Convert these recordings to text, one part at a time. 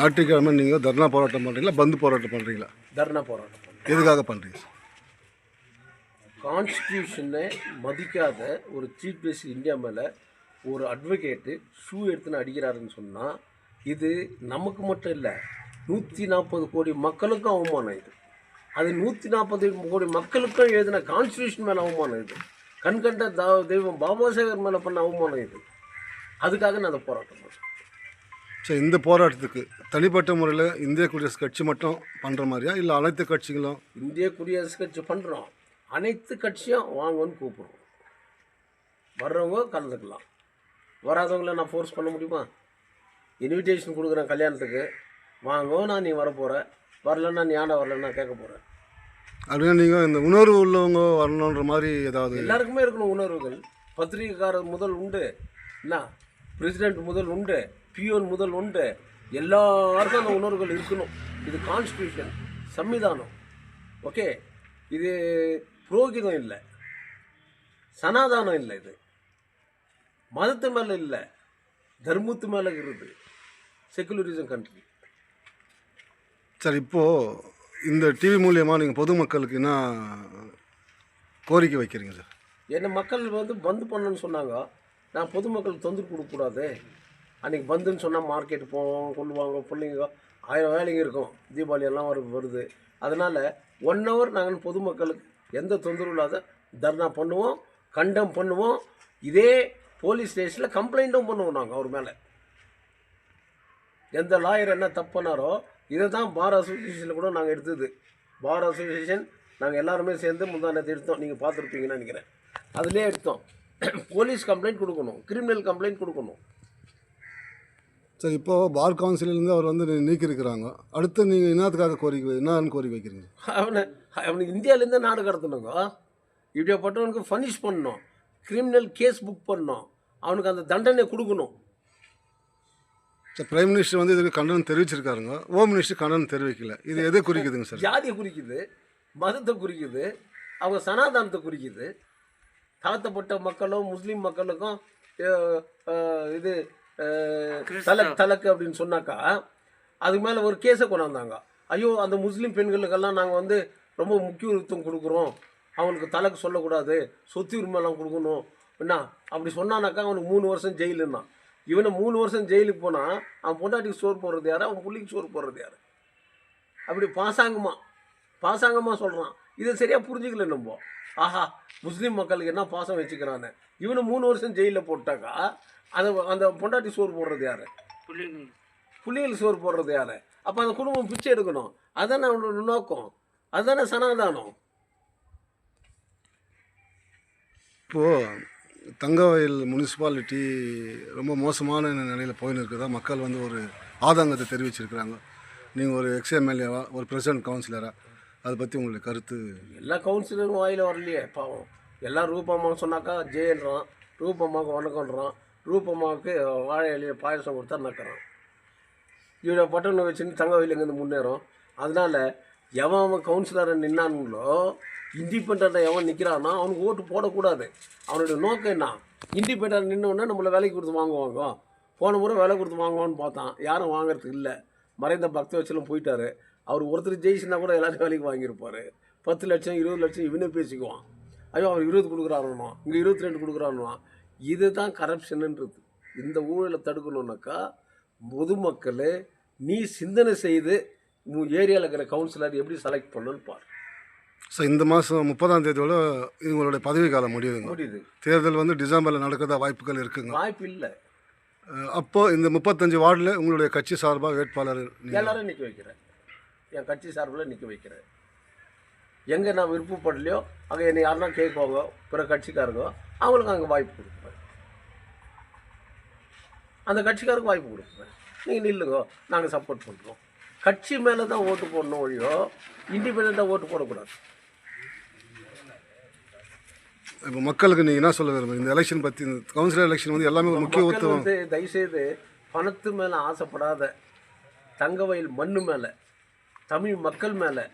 ஞாயிற்றுக்கிழமை நீங்கள் தர்ணா போராட்டம் பண்ணுறீங்களா பந்து போராட்டம் பண்ணுறீங்களா தர்ணா போராட்டம். எதுக்காக பண்ணுறீங்க சார் கான்ஸ்டியூஷனை மதிக்காத ஒரு சீஃப் ஜஸ்டிஸ் இந்தியா மேலே ஒரு அட்வொகேட்டு ஷூ எடுத்துன்னு அடிக்கிறாருன்னு சொன்னால் இது நமக்கு மட்டும் இல்லை நூற்றி நாற்பது கோடி மக்களுக்கும் அவமானம் இது. அது நூற்றி நாற்பது கோடி மக்களுக்கும் எழுதின கான்ஸ்டியூஷன் மேலே அவமானம் இது. கண்கண்ட தெய்வம் பாபா சாஹேப் மேலே பண்ண அவமானம் இது. அதுக்காக நான் அதை போராட்டம் பண்ணுறேன் சரி இந்த போராட்டத்துக்கு தனிப்பட்ட முறையில் இந்திய குடியரசு கட்சி மட்டும் பண்ணுற மாதிரியா? இல்லை அனைத்து கட்சிகளும்? இந்திய குடியரசு கட்சி பண்ணுறோம் அனைத்து கட்சியும் வாங்கன்னு கூப்பிடுறோம். வர்றவங்க கலந்துக்கலாம். வராதவங்கள நான் ஃபோர்ஸ் பண்ண முடியுமா? இன்விடேஷன் கொடுக்குறேன் கல்யாணத்துக்கு. வாங்கோ நான் நீ வரப்போகிற வரலன்னா நீ ஏன்டா வரலன்னா கேட்க போகிறேன் அப்படின்னா நீங்கள் இந்த உணர்வு உள்ளவங்க வரணுன்ற மாதிரி ஏதாவது எல்லாருக்குமே இருக்கணும் உணர்வுகள். பத்திரிகைக்காரர் முதல் உண்டு. என்ன? பிரசிடென்ட் முதல் உண்டு. பியூன் முதல் உண்டு எல்லாருக்கும் அந்த உணர்வுகள் இருக்கணும். இது கான்ஸ்டியூஷன் சம்விதானம். ஓகே இது புரோகிதம் இல்லை. சனாதானம் இல்லை இது. மதத்து மேலே இல்லை. தர்மத்து மேலே இருக்குது. செக்குலரிசம் கண்ட்ரி சரி இப்போது இந்த டிவி மூலியமாக நீங்கள் பொதுமக்களுக்கு என்ன கோரிக்கை வைக்கிறீங்க சார்? என்ன மக்கள் வந்து பந்து பண்ணணும்னு சொன்னாங்க. நான் பொதுமக்களுக்கு தொந்தரவு கொடுக்கக்கூடாது. அன்றைக்கி பந்துன்னு சொன்னால் மார்க்கெட் போவோம் கொள்ளுவாங்க பிள்ளைங்க ஆயிரம் வேலைங்க இருக்கும். தீபாவளி எல்லாம் வரு வருது. அதனால் ஒன் ஹவர் நாங்கள் பொதுமக்களுக்கு எந்த தொந்தரவும் இல்லாத தர்ணா பண்ணுவோம் கண்டம் பண்ணுவோம். இதே போலீஸ் ஸ்டேஷனில் கம்ப்ளைண்ட்டும் பண்ணுவோம் நாங்கள் அவர் மேலே. எந்த லாயர் என்ன தப்பு பண்ணாரோ இதை தான் பார் அசோசியேஷனில் கூட நாங்கள் எடுத்தது. பார் அசோசியேஷன் நாங்கள் எல்லாருமே சேர்ந்து முந்தானத்தை எடுத்தோம். நீங்கள் பார்த்துருப்பீங்கன்னு நினைக்கிறேன். அதிலே எடுத்தோம். போலீஸ் கம்ப்ளைண்ட் கொடுக்கணும் கிரிமினல் கம்ப்ளைண்ட் கொடுக்கணும். சரி இப்போது பார் கவுன்சிலேருந்து அவர் வந்து நீக்கியிருக்கிறாங்க. அடுத்து நீங்கள் என்னத்துக்காக கோரிக்கை என்னன்னு கோரிக்கை வைக்கிறீங்க? அவனை அவனுக்கு இந்தியாவிலேருந்து நாடு கடத்தணுங்க. இப்படியாப்பட்டவனுக்கு ஃபனிஷ் பண்ணணும். கிரிமினல் கேஸ் புக் பண்ணணும். அவனுக்கு அந்த தண்டனை கொடுக்கணும். சார் பிரைம் மினிஸ்டர் வந்து இதுக்கு கண்டனம் தெரிவிச்சிருக்காருங்க. ஹோம் மினிஸ்டர் கண்டனம் தெரிவிக்கல. இது எதை குறிக்குதுங்க சார் ஜாதியை குறிக்குது மதத்தை குறிக்குது அவங்க சனாதானத்தை குறிக்குது. தாழ்த்தப்பட்ட மக்களும் முஸ்லீம் மக்களுக்கும் இது தலக் தலக்கு அப்படின்னு சொன்னாக்கா அதுக்கு மேலே ஒரு கேஸை கொண்டாந்தாங்க. ஐயோ அந்த முஸ்லீம் பெண்களுக்கெல்லாம் நாங்கள் வந்து ரொம்ப முக்கியத்துவம் கொடுக்குறோம். அவனுக்கு தலக்கு சொல்லக்கூடாது சொத்து உரிமையெல்லாம் கொடுக்கணும். என்ன? அப்படி சொன்னானாக்கா அவனுக்கு மூணு வருஷம் ஜெயிலுன்னா. இவனை மூணு வருஷம் ஜெயிலுக்கு போனால் அவன் பொண்டாட்டிக்கு சோறு போடுறது யாரு? அவன் புள்ளிக்கு சோறு போடுறது யாரு? அப்படி பாசாங்கமா. பாசாங்கமாக சொல்கிறான் இதை சரியாக புரிஞ்சுக்கல நம்ம. ஆஹா முஸ்லீம் மக்களுக்கு என்ன பாசம் வச்சுக்கிறான்னு இவனை மூணு வருஷம் ஜெயிலில் போட்டாக்கா அந்த அந்த பொண்டாட்டி சோறு போடுறது யாரு? புள்ளிகள். சோறு போடுறது யாரு? அப்போ அந்த குடும்பம் பிச்சை எடுக்கணும். அதானே அவனோட நோக்கம். அதுதானே சனாதானம். இப்போது தங்கவயல் முனிசிபாலிட்டி ரொம்ப மோசமான நிலையில் போயின்னு இருக்குதா மக்கள் வந்து ஒரு ஆதங்கத்தை தெரிவிச்சிருக்கிறாங்க. நீங்கள் ஒரு எக்ஸ்எம்எல்ஏவா ஒரு பிரசிடென்ட் கவுன்சிலரா? அதை பற்றி உங்களுடைய கருத்து? எல்லா கவுன்சிலரும் வாயில் வரலையே பாவம். எல்லாம் ரூபம்மா சொன்னாக்கா ஜெயன்றான் ரூபம்மாவுக்கு வணக்கம்ன்றான். ரூபம்மாவுக்கு வாழை இலையை பாயசம் கொடுத்தா நக்கிறான். இவனை பட்டனை வச்சுன்னு தங்க இங்கேருந்து முன்னேறும். அதனால் எவன் அவன் கவுன்சிலரை நின்னானுங்களோ இண்டிபெண்ட்டாக எவன் நிற்கிறானோ அவனுக்கு ஓட்டு போடக்கூடாது. அவனுடைய நோக்கம் என்ன? இண்டிபெண்டாக நின்னோடனே நம்மளை வேலைக்கு கொடுத்து வாங்குவாங்க. போன முறை வேலை கொடுத்து வாங்குவான்னு பார்த்தான். யாரும் வாங்குறதுக்கு இல்லை. மறைந்த பக்த வச்சலும் போயிட்டாரு. அவர் ஒருத்தர் ஜெயிச்சுனா கூட எல்லாரும் வேலைக்கு வாங்கியிருப்பார். பத்து லட்சம் இருபது லட்சம் இவனே பேசிக்குவான். ஐயோ அவர் இருபது கொடுக்குறாருன்னா இங்கே இருபத்தி ரெண்டு கொடுக்குறாருன்னா இதுதான் கரப்ஷனுன்றது இந்த ஊழலை தடுக்கணுன்னாக்கா பொதுமக்கள் நீ சிந்தனை செய்து உன் ஏரியாவில் இருக்கிற கவுன்சிலர் எப்படி செலக்ட் பண்ணணும்னு பாரு. ஸோ இந்த மாதம் முப்பதாம் தேதியோட இவங்களுடைய பதவி காலம் முடியுதுங்க. முடியுது. தேர்தல் வந்து டிசம்பரில் நடக்கிறதா வாய்ப்புகள் இருக்குங்க. வாய்ப்பு இல்லை. அப்போ இந்த முப்பத்தஞ்சு வார்டில் உங்களுடைய கட்சி சார்பாக வேட்பாளர் எல்லாரும் நிற்க வைக்கிறேன். என் கட்சி சார்பில் நிற்க வைக்கிறேன். எங்கே நான் விருப்பப்படலையோ அங்கே என்னை யாருன்னா கேட்குவாங்க பிற கட்சிக்காரங்க அவங்களுக்கு அங்கே வாய்ப்பு கொடுப்பேன் அந்த கட்சிக்காருக்கு வாய்ப்பு கொடுப்பேன் நீங்கள் நில்லுங்க. நாங்கள் சப்போர்ட் பண்ணுறோம் கட்சி மேலே தான் ஓட்டு போடணும் ஒழியோ இண்டிபெண்ட்டாக ஓட்டு போடக்கூடாது. இப்போ மக்களுக்கு நீங்கள் என்ன சொல்ல விரும்புறீங்க? இந்த எலெக்ஷன் பற்றி இந்த கவுன்சிலர் எலெக்ஷன் வந்து எல்லாமே ஒரு முக்கியத்துவம் வந்து தயவுசெய்து பணத்து மேலே ஆசைப்படாத தங்கவயல் மண்ணு மேலே தமிழ் மக்கள் மேலே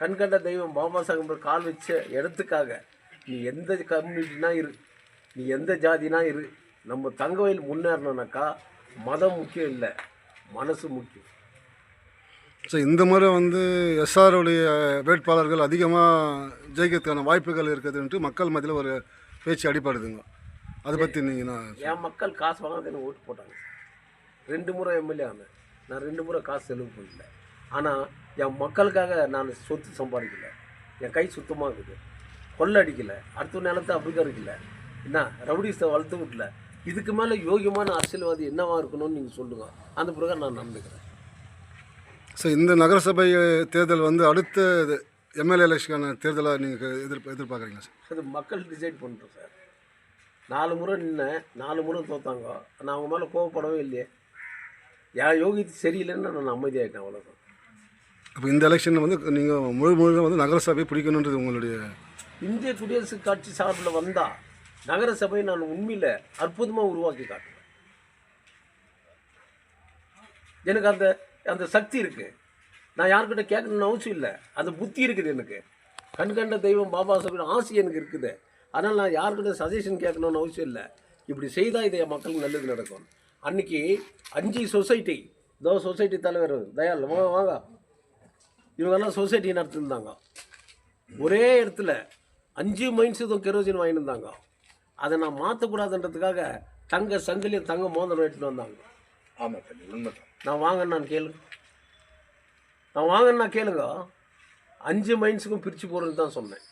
கண்கண்ட தெய்வம் பாபா சாஹிப் கால் வச்ச இடத்துக்காக நீ எந்த கம்யூனிட்டினா இரு. நீ எந்த ஜாதினா இரு. நம்ம தங்கவயல் முன்னேறணும்னாக்கா மதம் முக்கியம் இல்லை மனசு முக்கியம். ஸோ இந்த முறை வந்து எஸ்ஆருடைய வேட்பாளர்கள் அதிகமாக ஜெயிக்கிறதுக்கான வாய்ப்புகள் இருக்குதுன்ட்டு மக்கள் மத்தியில் ஒரு பேச்சு அடிப்படுதுங்க அதை பற்றி நீங்கள் நான் என் மக்கள் காசு வாங்காத எனக்கு ஓட்டு போட்டாங்க? ரெண்டு முறை எம்எல்ஏ ஆனேன். நான் ரெண்டு முறை காசு செலவு பண்ணல. ஆனால் என் மக்களுக்காக நான் சொத்து சம்பாதிக்கல. என் கை சுத்தமாக இருக்குது. கொள்ளை அடிக்கல. அடுத்த நிலத்தை அபகரிக்கல என்ன ரவுடிஸை வளர்த்து விட்டல. இதுக்கு மேலே யோகியமான அரசியல்வாதி என்னவா இருக்கணும்னு நீங்கள் சொல்லுங்கள் அந்த பிரகாரம் நான் நடந்துக்கிறேன் ஸோ இந்த நகரசபை தேர்தல் வந்து அடுத்த எம்எல்ஏ எலெக்ஷனுக்கான தேர்தலாக நீங்கள் எதிர் எதிர்பார்க்குறீங்க சார்? அது மக்கள் டிசைட் பண்ணுறோம் சார். நாலு முறை நின்னேன் நாலு முறை தோத்தாங்க. நான் அவங்க மேலே கோவப்படவே இல்லையே. என் யோகி சரியில்லைன்னு நான் அமைதியாகிட்டேன் அவ்வளோதான் அப்போ இந்த எலெக்ஷனில் வந்து நீங்கள் முழு முழுக்க வந்து நகரசபை பிடிக்கணுன்றது உங்களுடைய இந்திய குடியரசுக் கட்சி சார்பில் வந்தா நகர சபையை நான் உண்மையில் அற்புதமாக உருவாக்கி காட்டுவேன் எனக்கு அந்த அந்த சக்தி இருக்குது நான் யார்கிட்ட கேட்கணும்னு அவசியம் இல்லை. அந்த புத்தி இருக்குது எனக்கு. கண் கண்ட தெய்வம் பாபா சாஹிப் ஆசை எனக்கு இருக்குது. அதனால் நான் யார்கிட்ட சஜஷன் கேட்கணும்னு அவசியம் இல்லை. இப்படி செய்தால் இது என் மக்களுக்கு நல்லது நடக்கும். அன்னைக்கு அஞ்சு சொசைட்டி இதோ சொசைட்டி தலைவர் தயால் வாங்க வாங்க. இவங்கெல்லாம் சொசைட்டி நடத்திருந்தாங்க. ஒரே இடத்துல அஞ்சு மைன்ஸ் இதுவும் கெரோசின் வாங்கியிருந்தாங்க இருந்தாங்க. அதை நான் மாற்றக்கூடாதுன்றதுக்காக தங்க சங்கிலியும் தங்க மோதிரம் எடுத்துட்டு வந்தாங்க. ஆமாம் தம்பி உண்மைதான். நான் வாங்கன்னு நான் கேளுங்க நான் வாங்கன்னு நான் கேளுங்க. அஞ்சு மைன்ஸுக்கும் பிரித்து போடுறது தான் சொன்னேன்.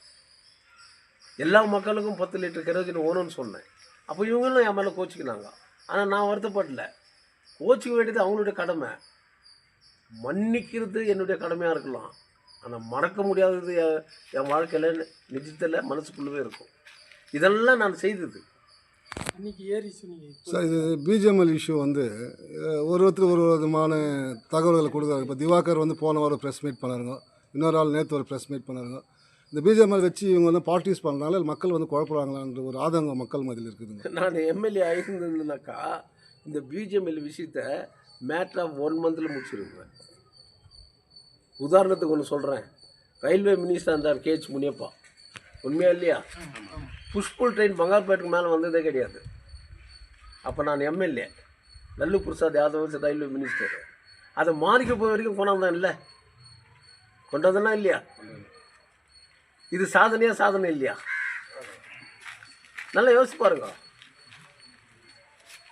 எல்லா மக்களுக்கும் பத்து லிட்டர் கெரோசின் ஓணும்னு சொன்னேன். அப்போ இவங்களும் என் மேலே கோச்சிக்கினாங்க. ஆனால் நான் வருத்தப்படல. கோச்சிக்க வேண்டியது அவங்களுடைய கடமை. மன்னிக்கிறது என்னுடைய கடமையாக இருக்கலாம். ஆனால் மறக்க முடியாதது என் என் வாழ்க்கையில் நிஜத்தில் மனசுக்குள்ளவே இருக்கும். இதெல்லாம் நான் செய்தது. சார் இது பிஜிஎம்எல் இஷ்யூ வந்து ஒரு ஒருத்தர் ஒரு விதமான தகவல்களை கொடுக்குறாங்க. இப்போ திவாகர் வந்து போன வாரம் ப்ரெஸ் மீட் பண்ணாருங்க. இன்னொரு ஆள் நேற்று ஒரு ப்ரெஸ் மீட் பண்ணாருங்க. இந்த பிஜிஎம்எல் வச்சு இவங்க வந்து பார்ட்டிஸ் பண்ணுறனால மக்கள் வந்து குழப்பறாங்களான்ற ஒரு ஆதங்கம் மக்கள் மத்தியில் இருக்குதுங்க. நான் எம்எல்ஏ ஆகியிருந்தேன்னாக்கா இந்த பிஜிஎம்எல் விஷயத்த மேட்ரு ஆஃப் ஒன் மந்தில் முடிச்சிருவேன் உதாரணத்துக்கு ஒன்று சொல்கிறேன் ரயில்வே மினிஸ்டர் இருந்தார் கேச் முனியப்பா. உண்மையா இல்லையா? புஷ்புல் ட்ரெயின் பங்கார்பேட்டுக்கு மேலே வந்ததே கிடையாது. அப்போ நான் MLA. Lalu Prasad Yadav railway minister. அதை மாறிக்க போய் வரைக்கும் கொண்டாந்தான் இல்லை. கொண்டாந்தனா இல்லையா? இது சாதனையா சாதனை இல்லையா? நல்லா யோசிச்சு பாருங்க.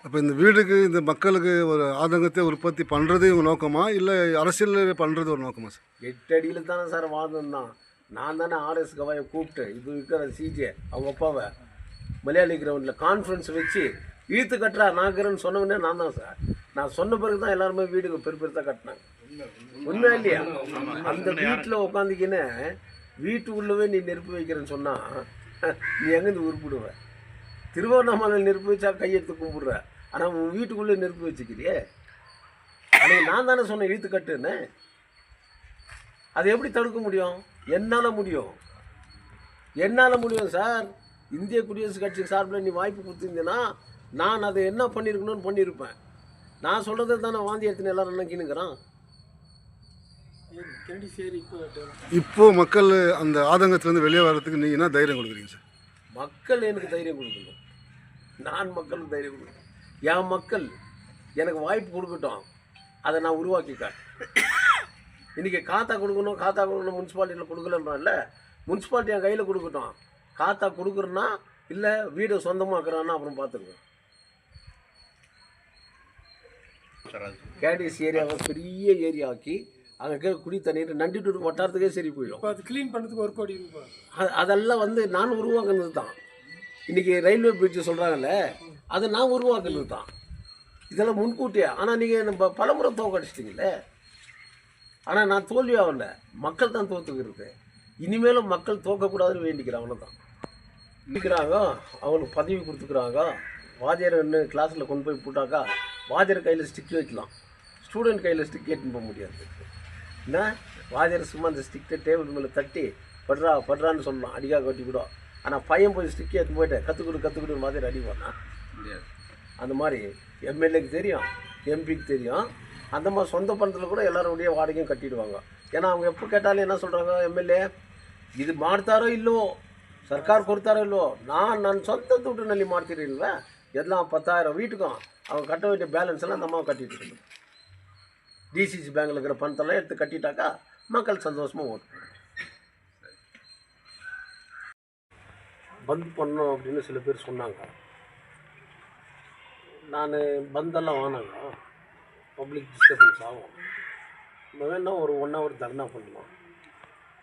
அப்போ இந்த வீடுக்கு இந்த மக்களுக்கு ஒரு ஆதங்கத்தை உற்பத்தி பண்ணுறது இவங்க நோக்கமா? இல்லை அரசியல் பண்ணுறது ஒரு நோக்கமா சார்? எட்டு அடியில் தானே சார் வாழ்ந்தான் நான் தானே ஆர்எஸ் கவாயை கூப்பிட்டு இப்போ இருக்கிற சிஜே அவங்க அப்பாவை மலையாளி கிரவுண்டில் கான்ஃபரன்ஸ் வச்சு இழுத்து கட்டுறா. நான் இருக்கிறேன்னு சொன்னவனே நான் தான் சார். நான் சொன்ன பிறகு தான் எல்லாருமே வீடுக்கு பெரு பெருத்தாக கட்டினாங்க. உண்மை இல்லையா? அந்த வீட்டில் உட்காந்துக்கின்னு உள்ளவே நீ நெருப்பு வைக்கிறேன்னு சொன்னால் நீ எங்கேருந்து உருப்பிடுவ? திருவண்ணாமலையில் நெருப்பு வச்சா கையெடுத்து கும்பிடுற ஆனால் உன் வீட்டுக்குள்ளே நெருப்பு வச்சுக்கிறியே? அன்னைக்கு நான் தானே சொன்னேன் இழுத்து கட்டுன்னு. அதை எப்படி தடுக்க முடியும்? என்னால் முடியும்? என்னால் முடியும் சார்? இந்திய குடியரசுக் கட்சி சார்பில் நீ வாய்ப்பு கொடுத்துருந்தீன்னா நான் அதை என்ன பண்ணியிருக்கணும்னு பண்ணியிருப்பேன் நான் சொல்கிறத தானே வாந்தி எடுத்துன்னு எல்லாரும் நினைக்கினுங்கிறான் இப்போ இப்போ மக்கள் அந்த ஆதங்கத்திலேருந்து வெளியே வர்றதுக்கு நீங்கள் என்ன தைரியம் கொடுக்குறீங்க சார்? மக்கள் எனக்கு தைரியம் கொடுக்கணும் நான் மக்களுக்கு தைரியம் கொடுக்கணும் என் மக்கள் எனக்கு வாய்ப்பு கொடுக்கட்டும். அதை நான் உருவாக்கி இன்றைக்கி காத்தா கொடுக்கணும் காத்தா கொடுக்கணும் முனிசிபாலிட்டியில் கொடுக்கலன்றான்ல முனிசிபாலிட்டி என் கையில் கொடுக்கட்டும். காத்தா கொடுக்குறேன்னா இல்லை வீடை சொந்தமாக்குறான்னா அப்புறம் அது கேடிஎஸ் ஏரியாவை பெரிய ஏரியா ஆக்கி அங்கே இருக்கிற குடி தண்ணீர் நண்டிட்டு வட்டாரத்துக்கே சரி போயிடும். அது க்ளீன் பண்ணுறதுக்கு ஒரு கோடி ரூபாய். அது அதெல்லாம் வந்து நான் உருவாக்குனது தான். இன்றைக்கி ரயில்வே பிரிட்ஜ் சொல்கிறாங்கல்ல அது நான் உருவாக்குனது தான். இதெல்லாம் முன்கூட்டியே ஆனால் நீங்கள் நம்ம பலமுறை தோக்கடிச்சிட்டிங்களே ஆனால் நான் தோல்வி ஆகல மக்கள் தான் தோத்துக்கிறது இனிமேலும் மக்கள் தோக்கக்கூடாதுன்னு வேண்டிக்கிறேன் அவ்வளோதான் நிற்கிறாங்க அவங்களுக்கு பதவி கொடுத்துக்கிறாங்க. வாத்தியார் என்ன கிளாஸில் கொண்டு போய் போட்டாக்கா வாத்தியார் கையில் ஸ்டிக் வைக்கலாம். ஸ்டூடெண்ட் கையில் ஸ்டிக் ஏற்றின்னு போக முடியாது. என்ன? வாத்தியார் சும்மா அந்த ஸ்டிக்கை டேபிள் மேலே தட்டி படுறா படுறான்னு சொல்லலாம் அடிக்காக கட்டி கூட ஆனால் பையன் போய் ஸ்டிக் எடுத்து போயிட்டு கற்றுக்கொடு கற்றுக்கொடு வாத்தியார் அடிப்பானா? அந்த மாதிரி எம்எல்ஏக்கு தெரியும் எம்பிக்கு தெரியும். அந்த மாதிரி சொந்த பணத்தில் கூட எல்லோருடைய வாடகையும் கட்டிடுவாங்க. ஏன்னா அவங்க எப்போ கேட்டாலும் என்ன சொல்கிறாங்க எம்எல்ஏ இது ಮಾಡ್ತಾರೋ ಇಲ್ಲೋ ಸರ್ಕಾರ ಕೊಡ್ತಾರೋ ಇಲ್ಲೋ நான் சொந்த தூட்டு நல்லி ಮಾಡ್ತಿರಲಿಲ್ವ ಎಲ್ಲ பத்தாயிரம் வீட்டுக்கும் அவங்க கட்ட வேண்டிய பேலன்ஸ் எல்லாம் நம்ம கட்டிட்டு இருக்கணும். டிசிசி பேங்க்கில் இருக்கிற பணத்தெல்லாம் எடுத்து கட்டிட்டாக்கா மக்கள் சந்தோஷமாக ஓட்டு பந்த் பண்ணோம் அப்படின்னு சில பேர் சொன்னாங்க. நான் பந்தெல்லாம் வாங்கினாங்க. பப்ளிக் டிஸ்டர்பன்ஸ் ஆகும். நம்ம வேணால் ஒரு ஒன் ஹவர் தர்ணா பண்ணலாம்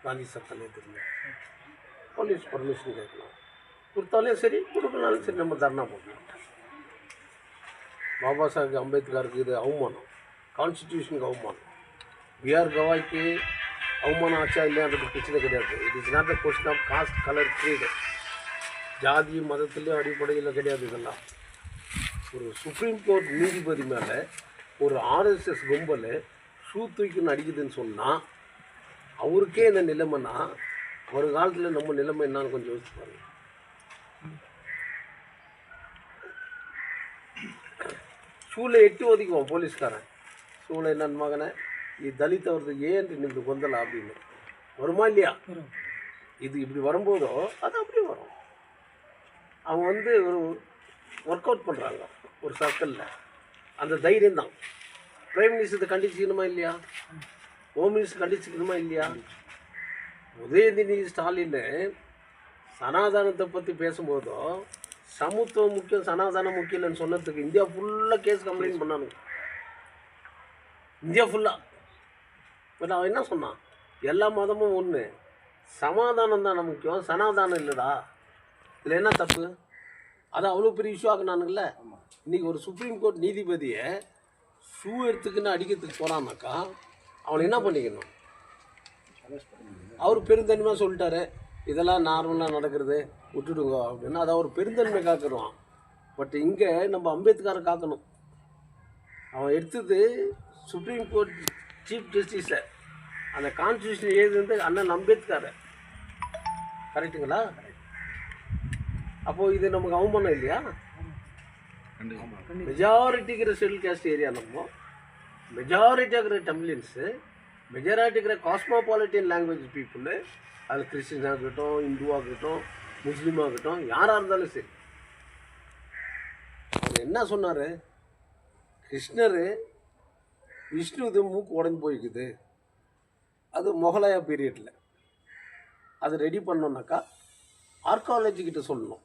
காந்தி சட்டத்திலே தெரியும் போலீஸ் பர்மிஷன் கேட்கலாம். கொடுத்தாலே சரி கொடுக்கலாலும் சரி நம்ம தர்ணா பண்ணலாம் பாபா சாஹேப் அம்பேத்கருக்கு இது அவமானம். கான்ஸ்டிடியூஷனுக்கு அவமானம். பிஆர் கவாய்க்கு அவமானம் ஆச்சா இல்லையான்றது பிரச்சனை கிடையாது. It is not a question of caste colour creed ஜாதி மதத்துலேயும் அடிப்படையில் கிடையாது இதெல்லாம். ஒரு சுப்ரீம் கோர்ட் நீதிபதி மேலே ஒரு ஆர்எஸ்எஸ் கும்பல் ஷூ தூக்கின்னு அடிக்குதுன்னு சொன்னால் அவருக்கே இந்த நிலைமைன்னா ஒரு காலத்தில் நம்ம நிலைமை என்னன்னு கொஞ்சம் யோசிச்சு பாருங்க. ஷூவில் எட்டு ஒதுக்குவோம் போலீஸ்காரன். ஷூவில் என்னன்னு மகனை இது தலித் அவரது ஏன் நின்று கொந்தலா? அப்படின்னு. வருமா இல்லையா? இது இப்படி வரும்போதோ அது அப்படியே வரும். அவங்க வந்து ஒரு ஒர்க் அவுட் பண்ணுறாங்க ஒரு சர்க்கிளில் அந்த தைரியம் தான். பிரைம் மினிஸ்டர் கண்டிச்சுக்கணுமா இல்லையா? ஹோம் மினிஸ்டர் கண்டிச்சுக்கணுமா இல்லையா? உதயநிதி ஸ்டாலின் சனாதானத்தை பற்றி பேசும்போதோ சமத்துவம் முக்கியம் சனாதானம் முக்கியம் இல்லைன்னு சொன்னதுக்கு இந்தியா ஃபுல்லாக கேஸ் கம்ப்ளைண்ட் பண்ணானுங்க. இந்தியா ஃபுல்லாக பட் அவன் என்ன சொன்னான் எல்லா மதமும் ஒன்று சமாதானம் தான் முக்கியம் சனாதானம் இல்லைடா. இதில் என்ன தப்பு? அது அவ்வளோ பெரிய இஷ்யூ ஆக்குனானுங்கள இன்னைக்கு ஒரு சுப்ரீம் கோர்ட் நீதிபதியை ஷூ எடுத்துக்கின்னு அடிக்கிறதுக்கு போகிறான்னாக்கா அவனை என்ன பண்ணிக்கணும்? அவர் பெருந்தன்மையாக சொல்லிட்டாரு. இதெல்லாம் நார்மலாக நடக்கிறது. விட்டுடுங்க அப்படின்னு. அதை அவர் பெருந்தன்மை காக்கிறோம். பட் இங்கே நம்ம அம்பேத்கரை காக்கணும். அவன் எடுத்தது சுப்ரீம் கோர்ட் சீஃப் ஜஸ்டிஸை அந்த கான்ஸ்டியூஷன் எழுதுனது அண்ணன் அம்பேத்கர். கரெக்டுங்களா அப்போது இது நமக்கு அவமானம் இல்லையா? மெஜாரிட்டிக்கிற ஷெடியூல் கேஸ்ட் ஏரியா நம்ம மெஜாரிட்டி இருக்கிற டம்லின்ஸு மெஜாரிட்டி இருக்கிற காஸ்மோபாலிட்டியன் லாங்குவேஜ் பீப்புள் அது கிறிஸ்டினாக இருக்கட்டும் இந்துவாக இருக்கட்டும் முஸ்லீமாக இருக்கட்டும் யாராக இருந்தாலும் சரி. அவர் என்ன சொன்னார்? கிருஷ்ணர் விஷ்ணு இது மூக்கு உடஞ்சி போயிருக்குது அது முகலாய பீரியடில் அது ரெடி பண்ணோன்னாக்கா ஆர்காலஜி கிட்ட சொல்லணும்.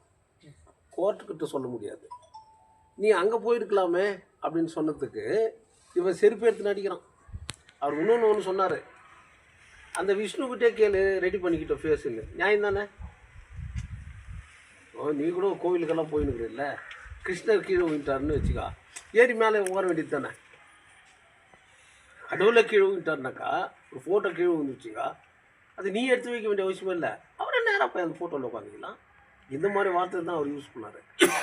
கோர்ட்டுக்கிட்ட சொல்ல முடியாது. நீ அங்கே போயிருக்கலாமே அப்படின்னு சொன்னதுக்கு இவன் செருப்பு எடுத்து நடிக்கிறான். அவர் இன்னொன்று ஒன்று சொன்னார். அந்த விஷ்ணுக்கிட்டே கேளு ரெடி பண்ணிக்கிட்ட ஃபேஸுன்னு நியாயம் தானே? ஓ நீ கூட கோவிலுக்கெல்லாம் போயினுக்கிறல்ல கிருஷ்ணர் கீழே விட்டார்னு வச்சுக்கா. ஏறி மேலே ஓர வேண்டியது தானே? கடவுளில் கீழே விட்டார்னாக்கா ஒரு ஃபோட்டோ கீழே விழுந்துச்சுக்கா அது நீ எடுத்து வைக்க வேண்டிய அவசியம் இல்லை. அவரே நேராக போய் அந்த ஃபோட்டோவில் உட்காந்துக்கலாம். இந்த மாதிரி வார்த்தை தான் அவர் யூஸ் பண்ணார்.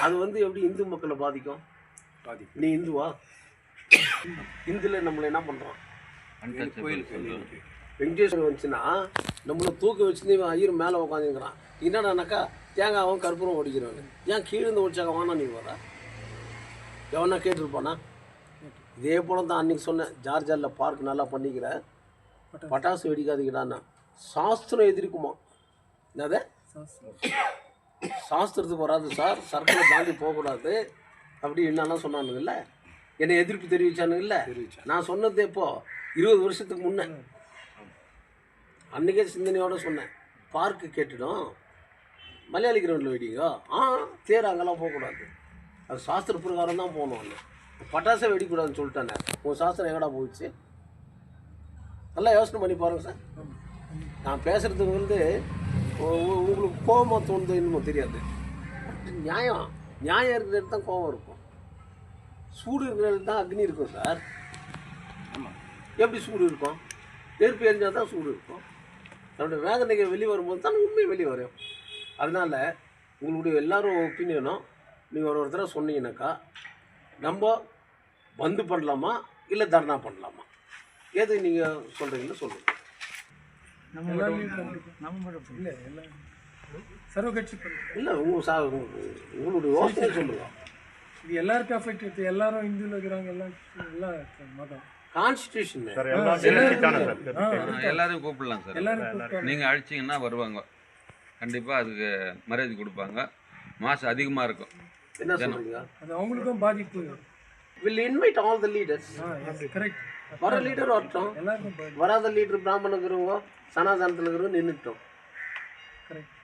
அது வந்து எப்படி இந்து மக்களை பாதிக்கும்? பாதி நீ இந்துவா? இந்துல நம்மளை என்ன பண்ணுறான் வெங்கடேஸ்வரர் வந்துச்சுன்னா நம்மளை தூக்க வச்சுன்னு இவன் ஐயர் மேலே உட்காந்துக்கிறான் என்னடானாக்கா தேங்காவும் கற்பூரம் ஓடிக்கிறாங்க ஏன் கீழே இருந்து ஓடிச்சாக்க வானா நீ வர எவனா கேட்டிருப்பானா? இதே போல தான் அன்றைக்கி சொன்னேன் ஜார்ஜாரில் பார்க் நல்லா பண்ணிக்கிற. பட்டாசு. வெடிக்காதீங்கடான்னா சாஸ்திரம் எதிர்க்குமா? என்னது? சாஸ்திரத்துக்கு வராது சார். சர்க்கரை தாண்டி போகக்கூடாது. அப்படி என்னெல்லாம் சொன்னானுங்கல்ல என்னை எதிர்ப்பு தெரிவிச்சானுங்கல்ல நான் சொன்னது எப்போ? இருபது வருஷத்துக்கு முன்னே. அன்றைக்கே சிந்தனையோட சொன்னேன். பார்க்கு கேட்டுடும் மலையாளி கிரவுண்டில் வெடிங்க ஆ தேர் அங்கெல்லாம் போகக்கூடாது. அது சாஸ்திர பிரகாரம் தான் போகணும் பட்டாசே வெடிக்கூடாதுன்னு சொல்லிட்டானே உன் சாஸ்திரம் எங்கடா போயிடுச்சு? நல்லா யோசனை பண்ணி பாருங்க சார். நான் பேசுகிறதுக்கு வந்து உங்களுக்கு கோபமாக தோணுது இன்னும் தெரியாது. நியாயம். நியாயம் இருக்கிற இடத்து தான் கோபம் இருக்கும். சூடு இருக்கிற இடத்து தான் அக்னி இருக்கும் சார். ஆமாம் எப்படி சூடு இருக்கும்? நெருப்பு எரிஞ்சால் தான் சூடு இருக்கும். நம்முடைய வேதனைகள் வெளியே வரும்போது தான் உண்மை வெளியே வரும். அதனால் உங்களுடைய எல்லாரும் ஒப்பீனியனும் நீங்கள் ஒரு ஒருத்தர சொன்னீங்கன்னாக்கா நம்ம பந்து பண்ணலாமா? இல்லை தர்ணா பண்ணலாமா? எது நீங்கள் சொல்கிறீங்கன்னு சொல்லுங்கள் இல்லை எல்லாம் சர்வ கட்சி பண்ணுறோம் இல்லை உங்கள் சா உங்களுடைய யோசனை சொல்லுங்கள் இது எல்லாருக்கும் அஃபெக்ட் இருக்குது எல்லாரும் இந்துவில் இருக்கிறாங்க எல்லாம் எல்லாம் மதம். கான்ஸ்டியூஷன் எல்லாரையும் கூப்பிடலாம். சார். எல்லாரும். நீங்கள் அழிச்சிங்கன்னா வருவாங்க. கண்டிப்பாக அதுக்கு மரியாதை கொடுப்பாங்க. மாசு அதிகமாக இருக்கும். என்ன சொல்கிறீங்க அது அவங்களுக்கும் பாதிப்பு. Will invite all the leaders correct வர லீடர் வரட்டும். வராத லீடர் பிராமணனுக்கு இருக்கிறவங்க சனாதனத்தில் இருக்கிறவங்க நின்றுட்டோம் கரெக்ட்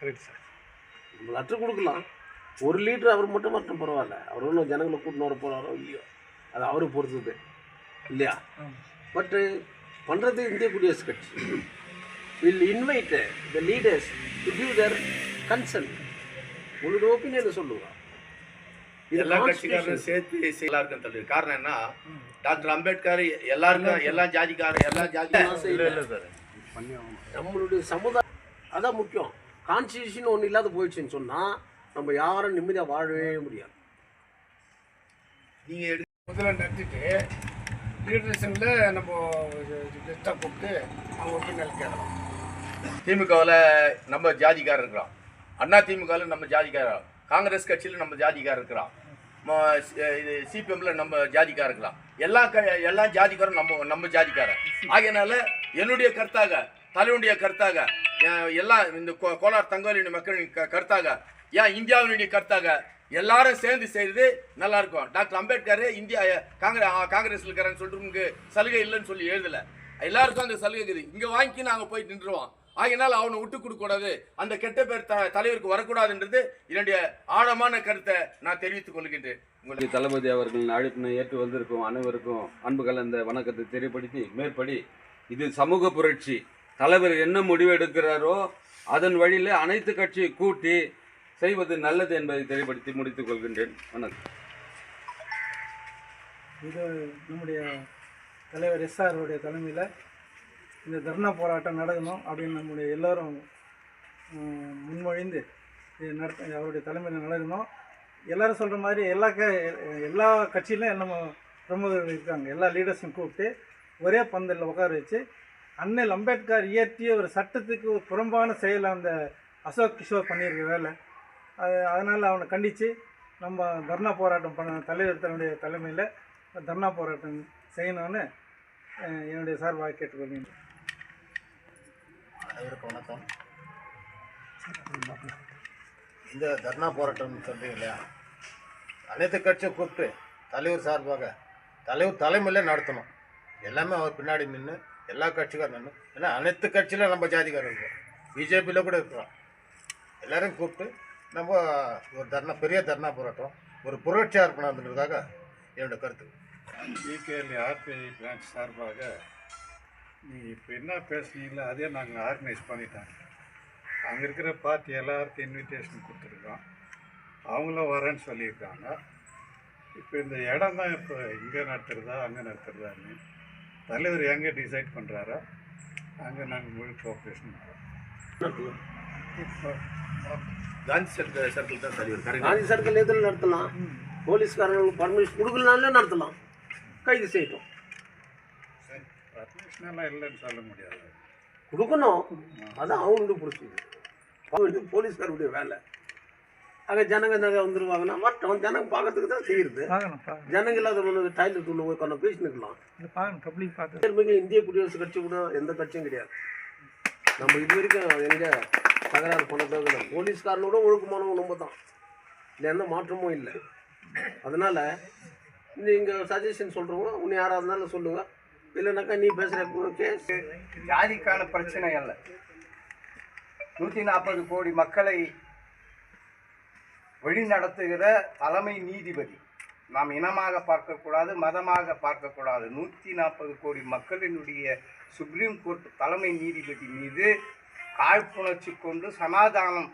கரெக்ட் சார் லெட்டர் கொடுக்கலாம் ஒரு லீடர் அவர் மட்டும் மட்டும் பரவாயில்ல அவர் ஒன்றும் ஜனங்களை கூட்டின்னு வர போகிறாரோ இல்லையோ அது அவரை பொறுத்தது இல்லையா பட்டு பண்ணுறது இந்திய குடியரசு கட்சி will invite the leaders to give their consult உங்களோட ஒப்பீனியனை சொல்லுங்க இது எல்லா. கட்சிக்காரரும் சேர்த்து எல்லா இருக்கும் தலைவர் காரணம் என்ன டாக்டர் அம்பேத்கர் எல்லாருக்கும் எல்லா ஜாதிக்காரர் எல்லா ஜாதி இல்லை இல்லை. சார் நம்மளுடைய சமுதாயம் அதான் முக்கியம். கான்ஸ்டியூஷன் ஒன்று இல்லாத போயிடுச்சுன்னு சொன்னால் நம்ம யாரும் நிம்மதியாக வாழவே முடியாது. நீங்க எடு முதல்ல நடத்திட்டு லீடர்ஷனில் நம்ம கெஸ்ட்டாக கூப்பிட்டு அவங்க ஒப்பீனியன் கேட்கலாம். திமுகவில் நம்ம ஜாதிக்காரர் இருக்கிறோம் அண்ணா திமுகவில் நம்ம ஜாதிக்காரர். காங்கிரஸ் கட்சியில் நம்ம ஜாதிக்காரர் இருக்கிறோம் சி- இது சிபிஎம்ல நம்ம ஜாதிக்காரர் இருக்கலாம் எல்லா க எல்லா ஜாதிக்காரும் நம்ம நம்ம ஜாதிக்காரர். ஆகையனால என்னுடைய கருத்தாக தலைவனுடைய கருத்தாக எல்லா இந்த கோ- கோலார் தங்கவேலியுடைய மக்களின் க- கருத்தாக ஏன் இந்தியாவினுடைய கருத்தாக எல்லாரும் சேர்ந்து செய்கிறது நல்லா இருக்கும். டாக்டர் அம்பேத்கர் இந்தியா காங்கிரஸ் காங்கிரஸ் இருக்கிறேன்னு சொல்லிட்டு உங்களுக்கு சலுகை இல்லைன்னு சொல்லி எழுதல. எல்லாருக்கும் அந்த சலுகை இருக்குது. இங்கே வாங்கி நாங்கள் போய் நின்றுவோம் ஆகினால் அவனை விட்டு கொடுக்கூடாது அந்த கெட்ட பேர் த தலைவருக்கு வரக்கூடாதுன்றது என்னுடைய ஆழமான கருத்தை நான் தெரிவித்துக் கொள்கின்றேன். உங்களுக்கு தளபதி அவர்களின் அழைப்பினை ஏற்று வந்திருக்கும் அனைவருக்கும் அன்பு கலந்த வணக்கத்தை தெரியப்படுத்தி மேற்படி இது சமூக புரட்சி. தலைவர் என்ன முடிவு எடுக்கிறாரோ அதன் வழியில் அனைத்து கட்சியை கூட்டி செய்வது நல்லது என்பதை தெளிவுபடுத்தி முடித்துக் கொள்கின்றேன். வணக்கம். இது நம்முடைய தலைவர் எஸ்ஆருடைய தலைமையில் இந்த தர்ணா போராட்டம் நடக்கணும் அப்படின்னு நம்முடைய எல்லோரும் முன்மொழிந்து இது நடத்த அவருடைய தலைமையில் நடக்கணும். எல்லோரும் சொல்கிற மாதிரி எல்லா க எல்லா கட்சியிலும் நம்ம பிரமுகர்கள் இருக்காங்க. எல்லா லீடர்ஸையும் கூப்பிட்டு ஒரே பந்தலில் உட்கார வச்சு அண்ணல் அம்பேத்கர் இயற்றிய ஒரு சட்டத்துக்கு ஒரு புறம்பான செயலை அந்த அசோக் கிஷோர் பண்ணியிருக்க வேலை. அது அதனால் அவனை கண்டித்து நம்ம தர்ணா போராட்டம் பண்ண தலைவர் தன்னுடைய தலைமையில் தர்ணா போராட்டம் செய்யணும்னு என்னுடைய சார்பாக கேட்டுக்கொள்கிறேன். அனைவருக்கும் வணக்கம். இந்த தர்ணா போராட்டம் சொல்கிறீங்க இல்லையா? அனைத்து கட்சியை கூப்பிட்டு தலைவர் சார்பாக தலைவர் தலைமையில் நடத்தணும். எல்லாமே அவர் பின்னாடி நின்று எல்லா கட்சிக்காரும் நின்று ஏன்னா அனைத்து கட்சியிலும் நம்ம ஜாதிக்காரர் பிஜேபியில் கூட இருக்கிறோம் எல்லாரையும் கூப்பிட்டு நம்ம ஒரு தர்ணா பெரிய தர்ணா போராட்டம். ஒரு புரட்சி அர்ப்பணத்துக்காக என்னோட கருத்து. பிகேஎல் ஆர்பிஐ பிரான்ச் சார்பாக நீங்கள் இப்போ என்ன பேசுனீங்களோ அதே நாங்கள் ஆர்கனைஸ் பண்ணிட்டாங்க அங்கே இருக்கிற பார்ட்டி எல்லாருக்கும் இன்விடேஷன் கொடுத்துருக்கோம். அவங்களும் வரேன்னு சொல்லியிருக்காங்க. இப்போ இந்த இடம் தான் இப்போ இங்கே நடத்துகிறதா அங்கே நடத்துகிறதான்னு தலைவர் எங்கே டிசைட் பண்ணுறாரோ அங்கே நாங்கள் முழு கோஆப்ரேஷன் காந்தி சர்க்கிள் சர்க்கிள் தான் தலைவர் கரெக்ட் காந்தி சர்க்கிள் எதில் நடத்தலாம்? போலீஸ்காரங்களுக்கு பர்மிஷன் கொடுக்கலனாலே நடத்தலாம். கைது செய்யட்டும். பர்மிஷனெல்லாம் இல்லைன்னு சொல்ல முடியாது. கொடுக்கணும். அதான் அவங்களுக்கு பிடிச்சது அவங்களுக்கு போலீஸ்காருடைய வேலை. அங்கே ஜனங்க நிறைய வந்துருவாங்கன்னா வரட்டும் ஜனங்க பார்க்கறதுக்கு தான் பார்க்கணும் ஜனங்க இல்லாத டாய்லெட் உள்ள போய் கொஞ்சம் பேசினுக்கலாம். இந்திய குடியரசு கட்சி கூட எந்த கட்சியும் கிடையாது. நம்ம இது வரைக்கும் எங்க தகராறு பண்ணதோ இல்லை போலீஸ்காரனோட ஒழுக்கமானவங்க நம்ம தான். இல்லை எந்த மாற்றமும் இல்லை. அதனால நீங்கள் சஜஷன் சொல்கிறவங்க உன்னை யாராக இருந்தாலும் சொல்லுங்க. இல்லைனாக்கா நீ பேசுகிற கேஸ் ஜாதிக்கான பிரச்சனை அல்ல. நூற்றி நாற்பது கோடி மக்களை வழிநடத்துகிற தலைமை நீதிபதி. நாம் இனமாக பார்க்கக்கூடாது மதமாக பார்க்கக்கூடாது. நூற்றி நாற்பது கோடி மக்களினுடைய சுப்ரீம் கோர்ட் தலைமை நீதிபதி மீது காழ்ப்புணர்ச்சி கொண்டு சமாதானம்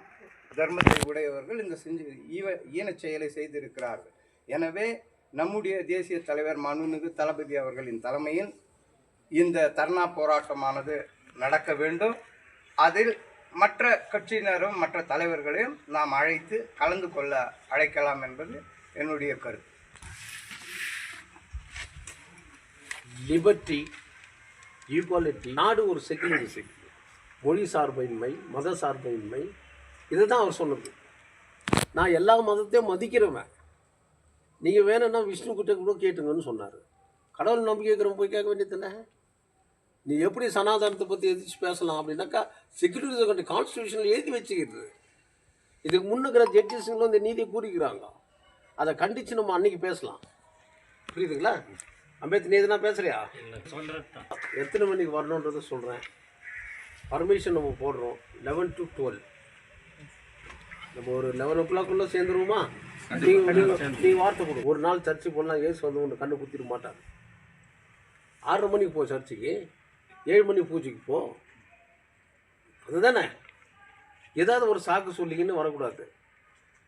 தர்மத்தை உடையவர்கள் இந்த செஞ்சு ஈவ ஈன செயலை செய்திருக்கிறார்கள். எனவே நம்முடைய தேசிய தலைவர் மனுமிகு தளபதி அவர்களின் தலைமையில் இந்த தர்ணா போராட்டமானது நடக்க வேண்டும். அதில் மற்ற கட்சியினரும் மற்ற தலைவர்களையும் நாம் அழைத்து கலந்து கொள்ள அழைக்கலாம் என்பது என்னுடைய கருத்து. லிபர்ட்டி ஈக்குவாலிட்டி நாடு ஒரு செகுலரிசி மொழி சார்பின்மை மத சார்பின்மை இதுதான் அவர் சொன்னது. நான் எல்லா மதத்தையும் மதிக்கிறவன். நீங்கள் வேணும்னா விஷ்ணு கிட்ட கூட கேட்டுங்கன்னு சொன்னார். கடவுள் நம்பிக்கை இருக்கிறவங்க போய் கேட்க வேண்டியதில்லை நீ எப்படி சனாதனத்தை பற்றி எதிர்த்து பேசலாம் அப்படின்னாக்கா செக்யூரிட்டி கான்ஸ்டியூஷனில் எழுதி வச்சுக்கிறது இதுக்கு முன்னுக்கிற ஜட்ஜஸுங்களும் இந்த நீதியை கூறிக்கிறாங்க. அதை கண்டித்து நம்ம அன்னைக்கு பேசலாம். புரியுதுங்களா? அம்பேத் நீ எதுனா பேசுறியா? எத்தனை மணிக்கு வரணுன்றதை சொல்கிறேன் பர்மிஷன் நம்ம போடுறோம். லெவன் டு டுவெல் நம்ம ஒரு லெவன் ஓ கிளாக்குள்ளே சேர்ந்துருவோமா? நீங்கள் வார்த்தை கொடு. ஒரு நாள் சர்ச்சு போடலாம் ஏசு வந்து ஒன்று கண்ணு குத்திட மாட்டார். ஆறரை மணிக்கு போ சர்ச்சுக்கு. ஏழு மணி பூஜைக்கு போ. அதுதானே? ஏதாவது ஒரு சாக்கு சொல்லிங்கன்னு வரக்கூடாது.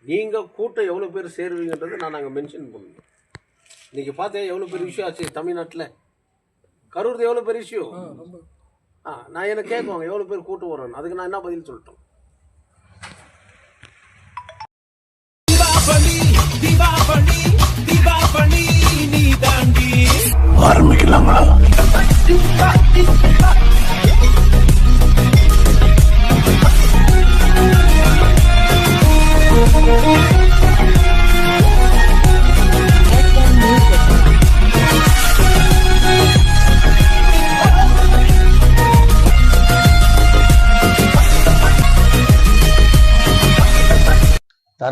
நீங்கள் கூட்டம் எவ்வளோ பேர் சேருவீங்கன்றதை நான் நாங்கள் மென்ஷன் பண்ணணும். இன்னைக்கு பார்த்தேன் எவ்வளோ பெரிய விஷயம் ஆச்சு தமிழ்நாட்டில். கரூர் எவ்வளோ பெரிய விஷயம் ஆ நான் என்ன கேட்குவாங்க? எவ்வளோ பேர் கூட்டம் வரும்? அதுக்கு நான் என்ன பதில் சொல்லட்டும்?